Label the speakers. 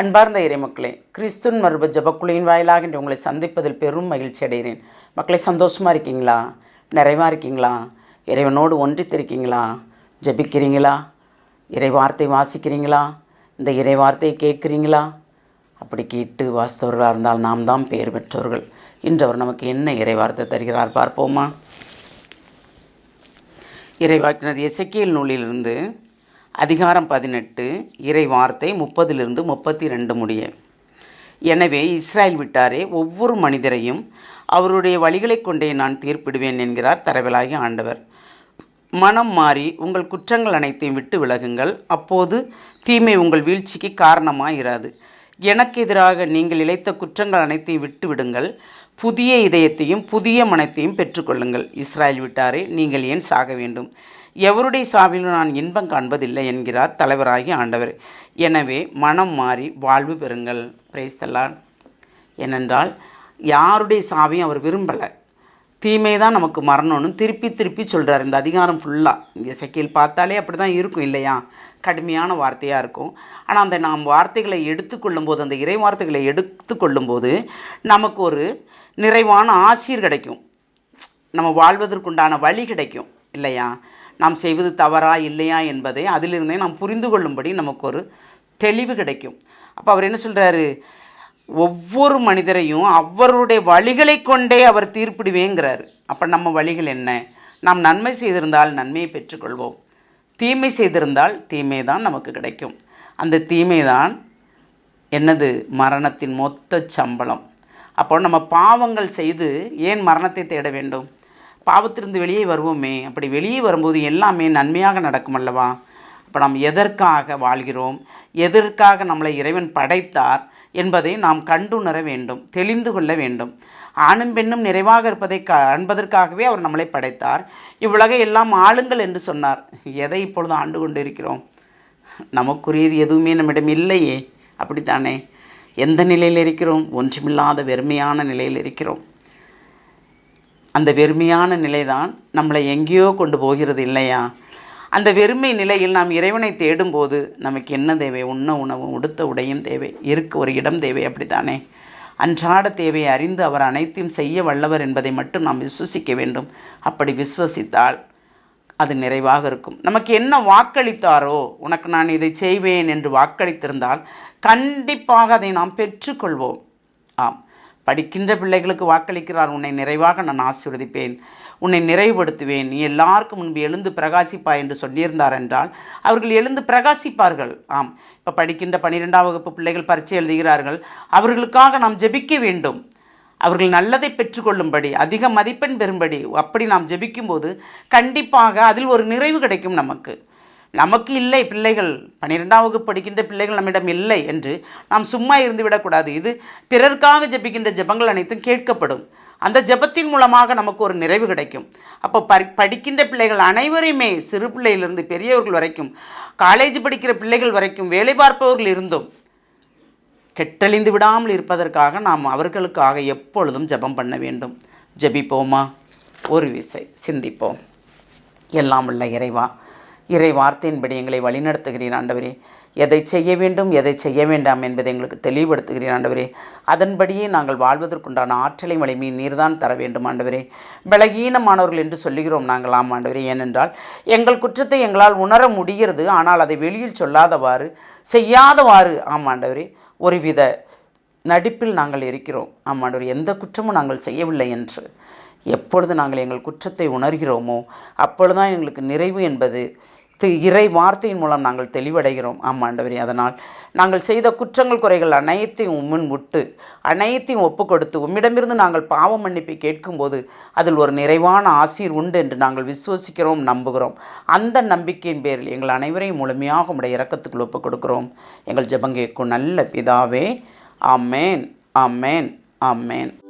Speaker 1: அன்பார்ந்த இறைமக்களே கிறிஸ்துன் மறுப ஜபக்குழியின் வாயிலாக இன்று உங்களை சந்திப்பதில் பெரும் மகிழ்ச்சி அடைகிறேன். மக்களை சந்தோஷமாக இருக்கீங்களா? நிறைவாக இருக்கீங்களா? இறைவனோடு ஒன்றித்திருக்கீங்களா? ஜபிக்கிறீங்களா? இறை வார்த்தை வாசிக்கிறீங்களா? இந்த இறை வார்த்தையை கேட்குறீங்களா? அப்படி கேட்டு வாசித்தவர்களாக இருந்தால் நாம் தான் பெயர் பெற்றவர்கள் இன்று அவர் நமக்கு என்ன இறை வார்த்தை தருகிறார் பார்ப்போமா? இறைவாக்கினர் எசக்கியல் நூலிலிருந்து அதிகாரம் பதினெட்டு இறை வார்த்தை முப்பதிலிருந்து முப்பத்தி ரெண்டு முடிய. எனவே இஸ்ரேல் விட்டாரே ஒவ்வொரு மனிதரையும் அவருடைய வழிகளைக் கொண்டே நான் தீர்ப்பிடுவேன் என்கிறார் தரவலாகி ஆண்டவர். மனம் மாறி உங்கள் குற்றங்கள் அனைத்தையும் விட்டு விலகுங்கள். அப்போது தீமை உங்கள் வீழ்ச்சிக்கு காரணமாக இராது எனக்கு எதிராக நீங்கள் இழைத்த குற்றங்கள் அனைத்தையும் விட்டு விடுங்கள். புதிய இதயத்தையும் புதிய மனத்தையும் பெற்றுக்கொள்ளுங்கள். இஸ்ராயல் விட்டாரே நீங்கள் ஏன் சாக வேண்டும்? எவருடைய சாவிலும் நான் இன்பம் காண்பதில்லை என்கிறார் தலைவராகி ஆண்டவர். எனவே மனம் மாறி வாழ்வு பெறுங்கள். பிரைஸ்தலான் ஏனென்றால் யாருடைய சாவையும் அவர் விரும்பலை. தீமை தான் நமக்கு மரணம்னு திருப்பி திருப்பி சொல்கிறார் இந்த அதிகாரம் ஃபுல்லாக இங்கே செக்கில் பார்த்தாலே அப்படி தான் இருக்கும் இல்லையா? கடுமையான வார்த்தையாக இருக்கும். ஆனால் அந்த நாம் வார்த்தைகளை எடுத்துக்கொள்ளும் போது அந்த இறை வார்த்தைகளை எடுத்துக்கொள்ளும் போது நமக்கு ஒரு நிறைவான ஆசீர் கிடைக்கும். நம்ம வாழ்வதற்குண்டான வழி கிடைக்கும் இல்லையா? நாம் செய்வது தவறா இல்லையா என்பதை அதிலிருந்தே நாம் புரிந்து கொள்ளும்படி நமக்கு ஒரு தெளிவு கிடைக்கும். அப்போ அவர் என்ன சொல்கிறாரு ஒவ்வொரு மனிதரையும் அவருடைய வழிகளை கொண்டே அவர் தீர்ப்பிடுவேங்கிறார். அப்போ நம்ம வழிகள் என்ன? நாம் நன்மை செய்திருந்தால் நன்மையை பெற்றுக்கொள்வோம். தீமை செய்திருந்தால் தீமை தான் நமக்கு கிடைக்கும். அந்த தீமை தான் என்னது? மரணத்தின் மொத்த சம்பளம். அப்போ நம்ம பாவங்கள் செய்து ஏன் மரணத்தை தேட வேண்டும்? பாவத்திலிருந்து வெளியே வருவோமே. அப்படி வெளியே வரும்போது எல்லாமே நன்மையாக நடக்கும் அல்லவா? இப்போ நாம் எதற்காக வாழ்கிறோம்? எதற்காக நம்மளை இறைவன் படைத்தார்? என்பதை நாம் கண்டுணர வேண்டும் தெளிந்து கொள்ள வேண்டும். ஆணும் பெண்ணும் நிறைவாக இருப்பதை காண்பதற்காகவே அவர் நம்மளை படைத்தார். இவ்வுலகை எல்லாம் ஆளுங்கள் என்று சொன்னார். எதை இப்பொழுது ஆண்டு கொண்டு இருக்கிறோம் நமக்குரியது எதுவுமே நம்மிடம் இல்லையே. அப்படித்தானே? எந்த நிலையில் இருக்கிறோம்? ஒன்றுமில்லாத வெறுமையான நிலையில் இருக்கிறோம். அந்த வெறுமையான நிலைதான் நம்மளை எங்கேயோ கொண்டு போகிறது இல்லையா? அந்த வெறுமை நிலையில் நாம் இறைவனை தேடும்போது நமக்கு என்ன தேவை? உண்ண உணவும் உடுத்த உடையும் தேவை இருக்க ஒரு இடம் தேவை அப்படித்தானே? அன்றாட தேவையை அறிந்து அவர் அனைத்தையும் செய்ய வல்லவர் என்பதை மட்டும் நாம் விசுவசிக்க வேண்டும். அப்படி விசுவசித்தால் அது நிறைவாக இருக்கும். நமக்கு என்ன வாக்களித்தாரோ? உனக்கு நான் இதை செய்வேன் என்று வாக்களித்திருந்தால் கண்டிப்பாக அதை நாம் பெற்றுக்கொள்வோம். ஆம். படிக்கின்ற பிள்ளைகளுக்கு வாக்களிக்கிறார். உன்னை நிறைவாக நான் ஆசீர்வதிப்பேன். உன்னை நிறைவுபடுத்துவேன். நீ எல்லாருக்கும் முன்பு எழுந்து பிரகாசிப்பா என்று சொல்லியிருந்தார் என்றால் அவர்கள் எழுந்து பிரகாசிப்பார்கள். ஆம் இப்போ படிக்கின்ற பனிரெண்டாம் வகுப்பு பிள்ளைகள் பரீட்சை எழுதுகிறார்கள். அவர்களுக்காக நாம் ஜெபிக்க வேண்டும். அவர்கள் நல்லதை பெற்றுக்கொள்ளும்படி அதிக மதிப்பெண் பெறும்படி அப்படி நாம் ஜெபிக்கும்போது கண்டிப்பாக அதில் ஒரு நிறைவு கிடைக்கும் நமக்கு. நமக்கு இல்லை பிள்ளைகள். பன்னிரெண்டாம் வகுப்பு படிக்கின்ற பிள்ளைகள் நம்மிடம் இல்லை என்று நாம் சும்மா இருந்து விடக்கூடாது. இது பிறருக்காக ஜெபிக்கின்ற ஜெபங்கள் அனைத்தும் கேட்கப்படும். அந்த ஜெபத்தின் மூலமாக நமக்கு ஒரு நிறைவு கிடைக்கும். அப்போ பரி படிக்கின்ற பிள்ளைகள் அனைவரையுமே சிறு பிள்ளையிலிருந்து பெரியவர்கள் வரைக்கும் காலேஜ் படிக்கிற பிள்ளைகள் வரைக்கும் வேலை பார்ப்பவர்கள் இருந்தும் கெட்டழிந்து விடாமல் இருப்பதற்காக நாம் அவர்களுக்காக எப்பொழுதும் ஜெபம் பண்ண வேண்டும். ஜபிப்போமா? ஒரு விசை சிந்திப்போம். எல்லாம் உள்ள இறைவா இறை வார்த்தையின்படி எங்களை வழிநடத்துகிறீர் ஆண்டவரே. எதை செய்ய வேண்டும் எதை செய்ய வேண்டாம் என்பதை எங்களுக்கு தெளிவுபடுத்துகிறீர் ஆண்டவரே. அதன்படியே நாங்கள் வாழ்வதற்குண்டான ஆற்றலை வலிமை நீர்தான் தர வேண்டும் ஆண்டவரே. பலகீனமானவர்கள் என்று சொல்லுகிறோம் நாங்கள். ஆம் ஆண்டவரே. ஏனென்றால் எங்கள் குற்றத்தை எங்களால் உணர முடிகிறது. ஆனால் அதை வெளியில் சொல்லாதவாறு செய்யாதவாறு ஆம் ஆண்டவரே ஒருவித நடிப்பில் நாங்கள் இருக்கிறோம். ஆம் ஆண்டவரே எந்த குற்றமும் நாங்கள் செய்யவில்லை என்று. எப்பொழுது நாங்கள் எங்கள் குற்றத்தை உணர்கிறோமோ அப்பொழுதுதான் எங்களுக்கு நிறைவு என்பது தி- இறை வார்த்தையின் மூலம் நாங்கள் தெளிவடைகிறோம். ஆமாண்டவரே அதனால் நாங்கள் செய்த குற்றங்கள் குறைகள் அனைத்தையும் உம்முன் விட்டு அனைத்தையும் ஒப்பு கொடுத்து உம்மிடமிருந்து நாங்கள் பாவ மன்னிப்பை கேட்கும்போது அதில் ஒரு நிறைவான ஆசீர் உண்டு என்று நாங்கள் விசுவசிக்கிறோம் நம்புகிறோம். அந்த நம்பிக்கையின் பேரில் எங்கள் அனைவரையும் முழுமையாக உடைய இறக்கத்துக்குள் ஒப்பு கொடுக்கிறோம். எங்கள் ஜபங்கேக்கும் நல்ல பிதாவே. ஆமேன். ஆமேன். ஆமேன்.